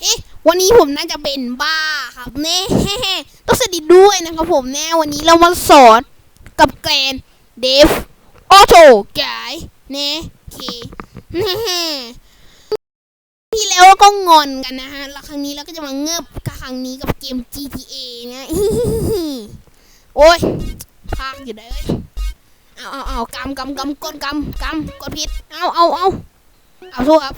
เอ๊ะวันนี้ผมน่าจะเป็นบ้าครับเน่ต้องสวัสดีด้วยนะครับผมแน่วันนี้เรามาสอนกับแกรนเดฟออโต้กายเน่โอเคแน่ที่แล้วก็งอนกันนะฮะแล้วครั้งนี้เราก็จะมาเงือบกับครั้งนี้กับเกม GTA นะโอ้ยพากอยู่เลยเอาเอาเอากำกำกำกดกำกำกดผิด เอาเอาเอาเอาโทษครับ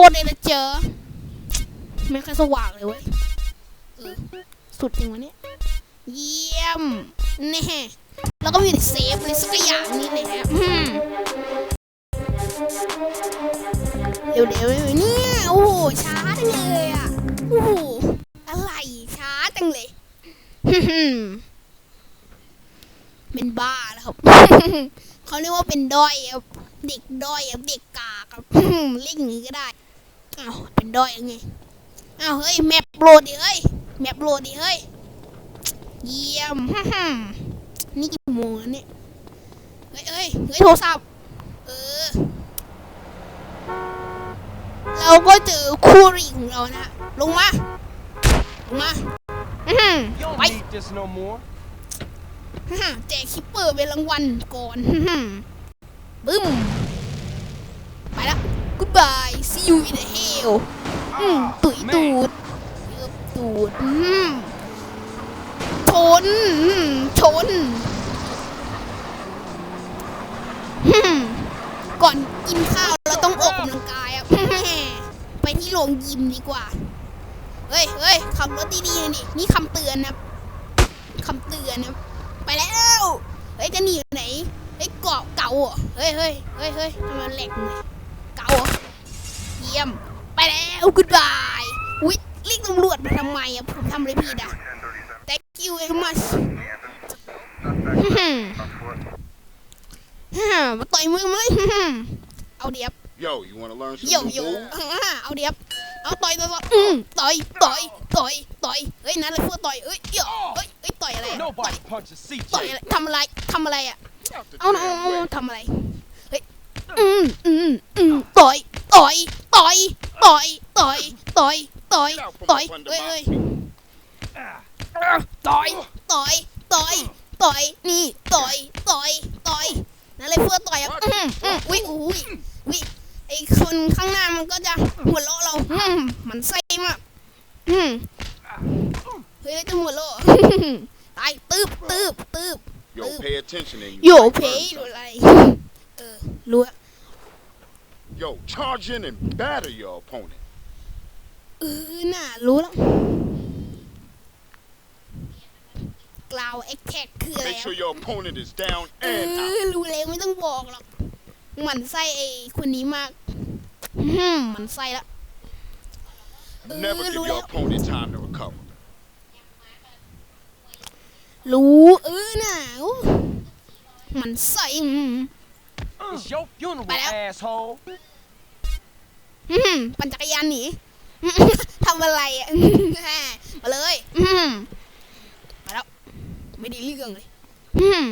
โทษเลยนะเจอไม่ค่อยสว่างเลยเว้ยสุดจริงวะเนี่ย เยี่ยมแน่แล้วก็มีเซฟอะไรสักอย่างนี่เลยฮะเร็วๆเร็วเนี่ยโอ้โหช้าจังเลยอะโอ้โหอะไรช้าจังเลยเป็นบ้าแล้วครับเขาเรียกว่าเป็นด้อยครับเด็กด้อยครับเด็กกากครับเรียกอย่างนี้ก็ได้ อ้าวเป็นด้อยยังไงอ้าวเฮ้ยแมปโหลดดิเฮ้ยแมปโหลดดิเฮ้ยเยี่ยมนี่กี่โมงแล้วเนี่ยเฮ้ยเฮ้ยเฮ้ยโทรศัพท์เออเราก็เจอคู่หรีของเรานะลงมาลงมาอื้อหือ You don't ไป need this no more. อื้อหือแจกคิปเปอร์เป็นรางวัลก่อนอื้อหือบึ้มไปละ goodbye see you in the hell อืมตุ๋ยตูดเยือบตูดอืมชนอืมชนอืมก่อนกินข้าวเราต้องออกกำลังกายอะไปที่โรงยิมดีกว่า เฮ้ยเฮ้ยขับรถดีๆหน่อยนี่นี่คำเตือนนะคำเตือนนะไปแล้วเฮ้ยจะหนีอยู่ไหนเฮ้ยเกาะเก่าเหรอเฮ้ยเฮ้ยเฮ้ยเฮ้ยทำไมมันแหลกเลยเก่าเหรอ เยี่ยม ไปแล้ว goodbye อุ๊ยเรียกตำรวจมาทำไมอะผมทำอะไรผิดอะ thank you very much ฮึ่มฮึ่มมาต่อยมือมาเลยฮึ่มเอาเดียบ Yo, you want to learn some โย new โย่ moves? อ่าเอาเดียบเอาต่อยต่อยต่อยอืมต่อยต่อยต่อยต่อยเฮ้ยนั่นเลยพวกต่อยเอ้ยโย่เอ้ยเอ้ยต่อยอะไรอะต่อย Nobody punches ต่อย CJ. อะไรทำอะไรทำอะไรอะ Out the เอาเอา damn เอา way. ทำอะไร เฮ้ย อืมอืมอืมต่อย ต่อย ต่อยต่อยต่อยต่อยต่อย Get out from ต่อย up under เฮ้ย my เฮ้ย feet. ต่อยต่อยต่อยต่อยนี่ต่อยต่อยต่อยนั่นเลยเพื่อต่อยอะอืมอืมอุ้ยอุ้ยอุ้ยไอคนข้างหน้ามันก็จะหัวเราะเราอืมมันไส้มากอืมเฮ้ยจะหัวเราะตายตืบตืบตืบ Yo, pay attention and you โย might เพ learn หรือ something. อะไรเออรู้อะ Yo, charge in and batter your opponent. เออน่ารู้แล้วกล่าวเอ็กแท็กคืออะไร Make อะ sure your opponent is down เอ and อ out. รู้แล้วไม่ต้องบอกหรอกหมันไส้ไอ้คนนี้มากอืมหมันไส้ละ Never give your opponent time to recover. รู้เออน่ะโอ้หมันไส้อืม It's your funeral, But I- asshole. ปั่นจักรยานหนีทำอะไรอะมาเลยมาแล้ว ไม่ไดีเรื่องเลยอืม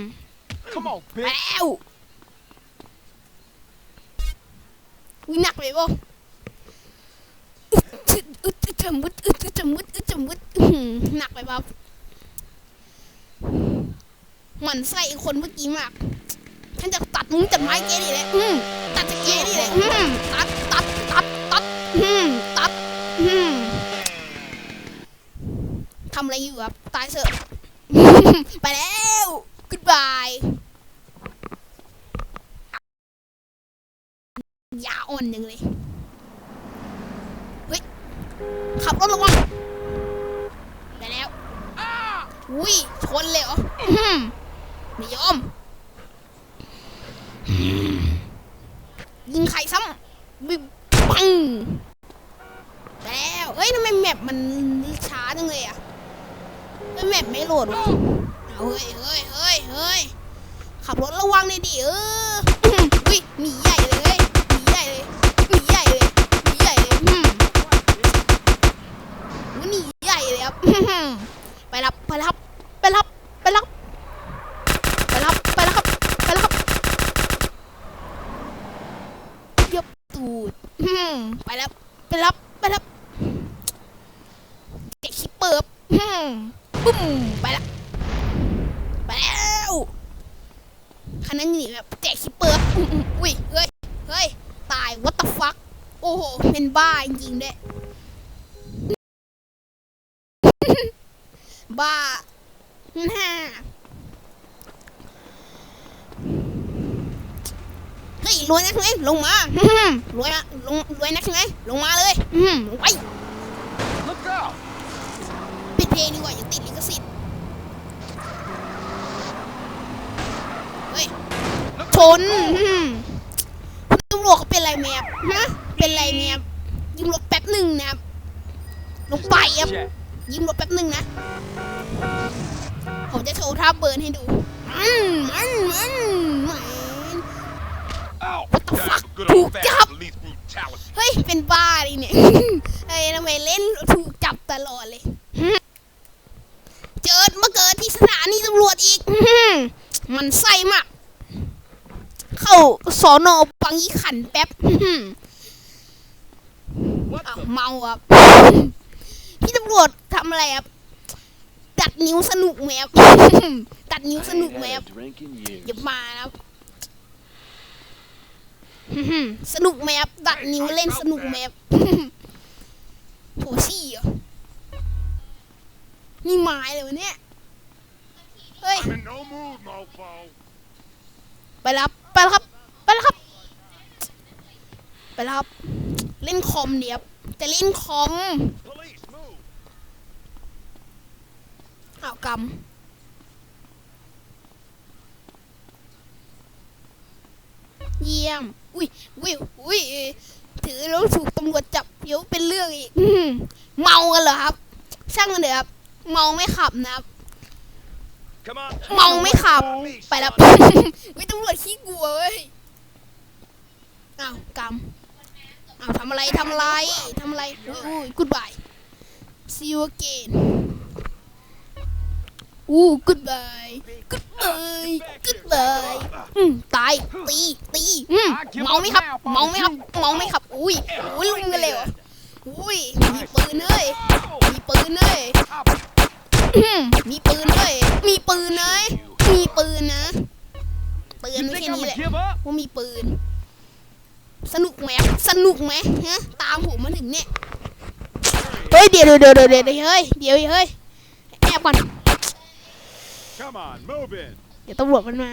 Come on, ไป bitch. แล้ววิหนักไปบ่อึดอึดอึดจมุดอึดอึดจมุดอึดจมุดอื้อหือหนักไปบ่หมันไส้คนเมื่อกี้มากฉันจะตัดมุ้งจากไม้เกนี่แหละอืมตัดจากเกนี่แหละอืมตัดตัดตัดืมตัดอืมทำอะไรอยู่ครับ ตายเถอะ ไปแล้ว goodbye ยาอ่อนยังเลย เฮ้ย ขับรถระวังไปแล้วอุ้ยชนเลยเหรออื้อไม่ยอม ยิงใครซ้ำบิบปังไปแล้ว เฮ้ยทำไมแมปมันช้าจังเลยอะไมแมปไม่โหลดวะเฮ้ยเฮ้ยเฮ้ยเฮ้ยขับรถระวังเลยดิเอออื้อหืออุ้ยหนีใหญ่เลยหนีใหญ่เลยหนีใหญ่เลยหนีใหญ่เลยอืมหนีใหญ่เลยครับไปรับไปรับไปรับไปรับไปรับไปรับไปรับยับตูดไปรับไปรับไปแล้วเด็กคิปเปิบอืมปุ้ม ไปละไปแล้วคันนั้นหนีแบบแจกคิปเปิบอืมอืมอุ้ยเฮ้ยเฮ้ยตาย what the fuck โอ้โหเป็นบ้าจริงๆด้วยบ้าน่าเฮ้ยรวยนักใช่ไหมลงมาอื้อหือรวยนะลงรวยนักใช่ไหมลงมาเลย อืมลงไป Look out! ปิดเพลงดีกว่าอย่าติดลิขสิทธิ์เฮ้ย ชนอื้อคุณตำรวจเขาเป็นไรแมพฮะเป็นไรแมพยิงรถแป๊บหนึ่งนะครับลงไปครับ Jack. ยิ้มรถแป๊บหนึ่งนะ ผมจะโชว์ท่าเบิร์นให้ดูมันมันมันมัน Ow! What the That's fuck? some good ถูก old จับ fashioned police brutality. เฮ้ย เป็นบ้าดิเนี่ย เฮ้ยทำไมเล่นถูกจับตลอดเลย เจอมาเกิดที่สถานีตำรวจอีก มันไส้มาก เข้าสอนอบางยี่ขันแป๊บ What อ้าว the? เมาครับ พี่ตำรวจทำอะไรครับดัดนิ้วสนุกไหมครับดัดนิ้วสนุกไหมครับ drink in years. อย่ามานะครับสนุกไหมครับดัดนิ้วเล่นสนุกไหมครับโถชี่เหรอนี่ไม้เลยวะเนี่ย เฮ้ย I'm in no mood, mofo. ไปแล้วครับ ไปแล้วครับ ไปแล้วครับ ไปแล้วครับ เล่นคอมเนี่ยบจะเล่นคอม Police, move. อ้ากรรมเยี่ยม อุ้ยอุ้ยอุ้ยถือแล้วถูกตำรวจจับเดี๋ยวเป็นเรื่องอีกเมากันเหรอครับ ช่างมันเถอะครับ เมาไม่ขับนะครับ เมาไม่ขับ Me, ไปแล้ว son. วิตำรวจขี้กลัวเว้ยอ้าวกรรมอ้าวทำอะไรทำอะไรทำอะไรอุ้ยอุ้ย goodbye see you again อู้ goodbye goodbye goodbye อืมตาย ตี ตีอืมเมาไหมครับ เมาไหมครับ เมาไหมครับ อุ้ยอุ้ยลุมกันเลยเหรออุ้ยมีปืนเฮ้ยมีปืนเฮ้ยอื มมีปืนเฮ้ยมีปืนเฮ้ยมีปืนนะ ปืน You ไม่ think ใช่ I'm นี้แห gonna ละ give up? ว่ามีปืน สนุกไหมสนุกไหมฮะ ตามผมมาถึงเนี่ย เฮ้ยเดี๋ยวเดี๋ยวเดี๋ยวเดี๋ยวเดี๋ยวเฮ้ย เดี๋ยวเฮ้ย แอบก่อน Come on, move in. เดี๋ยวตำรวจมันมา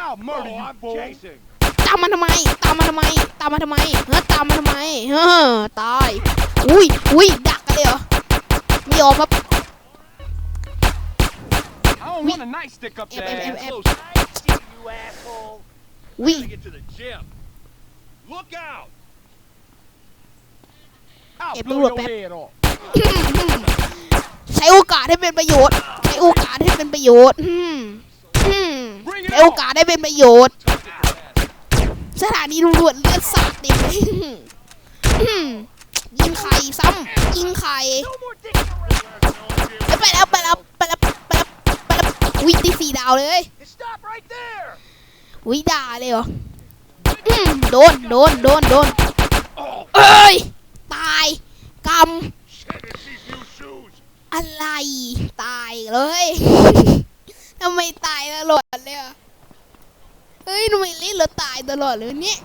I'll Oh, murder you, I'm fool. chasing. ตามมาทำไม ตามมาทำไม ตามมาทำไมเฮ้ยตามมาทำไมเฮ้อตาย อุ้ยอุ้ยดักกันเลยเหรอ ไม่ยอมครับ I don't want a nightstick up Em, em, em, there. em. Close. I see you, asshole. อุ้ย Gotta get to the gym. Look out. I'll Em, blow bro, your Pep. head off. ใช้โอกาสให้เป็นประโยชน์ ใช้โอกาสให้เป็นประโยชน์อืมอืมใช้โอกาสให้เป็นประโยชน์ สถานีตำรวจเลือดสาดเต็มเลยอืมยิงไข่ซ้ำยิงไข่เอ้ยไปแล้วไปแล้วไปแล้วไปแล้วไปแล้ว อุ้ยตีสี่ดาวเลย Stop right there. อุ้ยด่าเลยเหรออืมโดนโดนโดนโดนเอ้ยตายกำ Shit, it's these new shoes. อะไรตายเลยทำไมตายตลอดเลยอะเฮ้ยทำไมเล่นแล้วตายตลอดเลยเนี่ย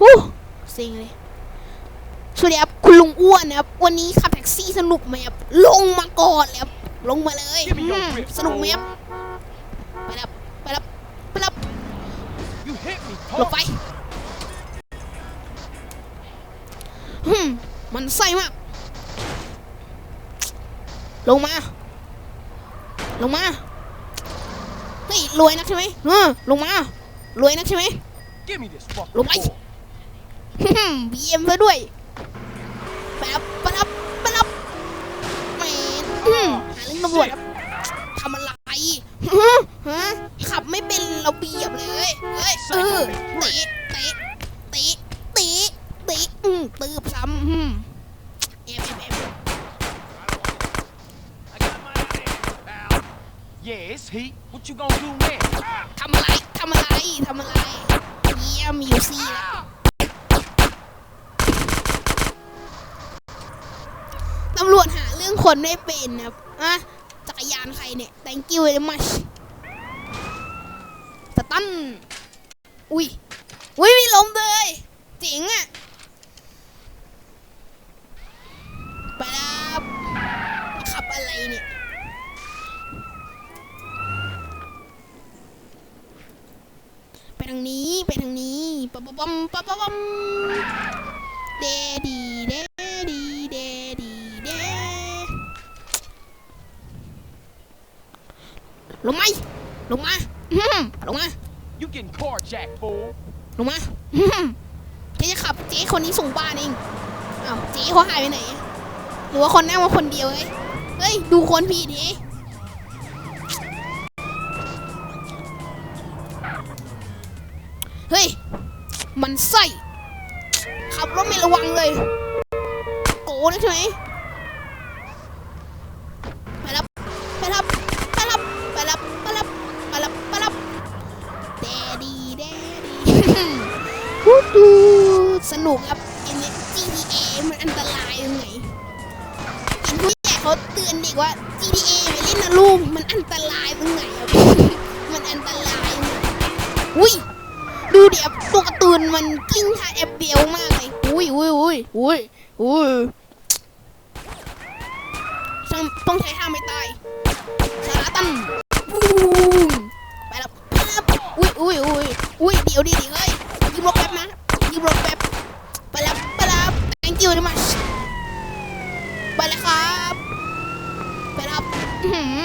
ฮู้เซ็งเลย สวัสดีครับคุณลุง อ้วนนะครับ วันนี้ขับแท็กซี่สนุกไหมครับลงมาก่อนเลยครับลงมาเลยอืมสนุกไหมครับไปแล้วไปแล้วไปแล้ว You hit me, หลบ punk. ไปฮึมมันไส้มาก ลงมา ลงมา เฮ้ย รวยนักใช่ไหมเออลงมา รวยนักใช่ไหม Give me this fucking Lục ấy. boy. บีเอ็มซะด้วย แป๊บปะรับปะรับแหมอืมหาเรื่องตำรวจครับทำอะไรฮะฮะขับไม่เป็นระเบียบเลยเฮ้ยเออเตะเตะเตะเตะเตะอืมตืบซ้ำอืมเอฟเอฟเอฟ I got my eye on you, pal. Yeah, it's heat. What you gonna do next? ทำอะไร ทำอะไร ทำอะไร เยี่ยมอยู่ซี่แล้วตำรวจหาเรื่อง คนไม่เป็นนะอะจักรยานใครเนี่ย thank you very much สตันอุ้ย อุ้ยมีลมเลยเจ๋งอะไปแล้วครับขับอะไรเนี่ยไปทางนี้ ไปทางนี้ปั๊บปั๊มปั๊มปั๊มปั๊มเดดีเดดีเดดีเด ลงไหมลงมาอื้อหือลงมา You getting carjacked, fool. ลงมาอื้อหือแกจะขับเจ๊คนนี้ส่งบ้านเองอ้าวเจ๊เขาหายไปไหนอะหรือว่าคนนั่งมาคนเดียวเอ้ยเฮ้ย ดูคนผิดทีเฮ้ย มันไส้ขับรถไม่ระวังเลย โกนะใช่ไหม GTA ไม่นนะลูก มันอันตรายตรงไหนครับมันอันตรายตรงไหนอุ้ย ดูเดี๋ยวตัวการ์ตูนมันกิ้งท่าแอปเดียวมากเลย อุ้ยอุ้ยอุ้ยอุ้ยอุ้ยต้องต้องใช้ท่าไม่ตายสาราตันไปแล้วปั๊บอุ้ยอุ้ยอุ้ยอุ้ยเดี๋ยวดิเดี๋ยวเฮ้ยยืมรถแป๊บนะยืมรถแป๊บไปแล้วไปแล้ว thank you very much ไปแล้วครับ ไปแล้ว อื้อหือ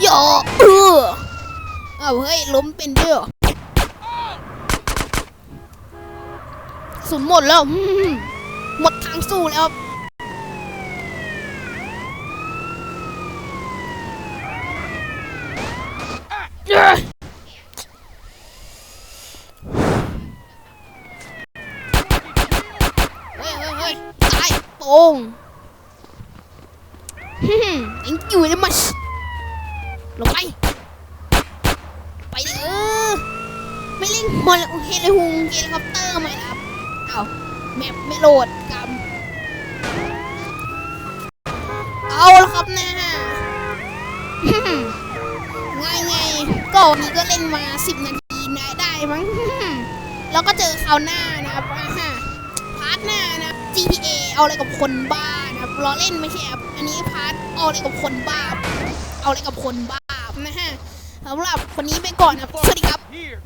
โยเออเอาเฮ้ยล้มเป็นด้วยเหรอสุนหมดแล้วหมดทางสู้แล้วเอ้เฮ้ยเฮ้ยเฮ้ยตายโป่งฮึ่ม thank you very much ลงไป ไปดิเออไม่เล่นมอลเฮลิ ฮุงเฮลิคอปเตอร์มาครับเอาแมปไม่โหลดกำเอาละครับนะฮะง่ายไงก็วันนี้ก็เล่นมา10นาทีนะได้มั้งแล้วก็เจอคราวหน้านะครับอ่าฮะพาร์ทหน้านะ GTA เอาอะไรกับคนบ้านะครับล้อเล่นไม่ใช่ครับอันนี้พาร์ทเอาอะไรกับคนบ้า เอาอะไรกับคนบ้านะฮะสำหรับวันนี้ไปก่อนนะสวัสดีครับ Here.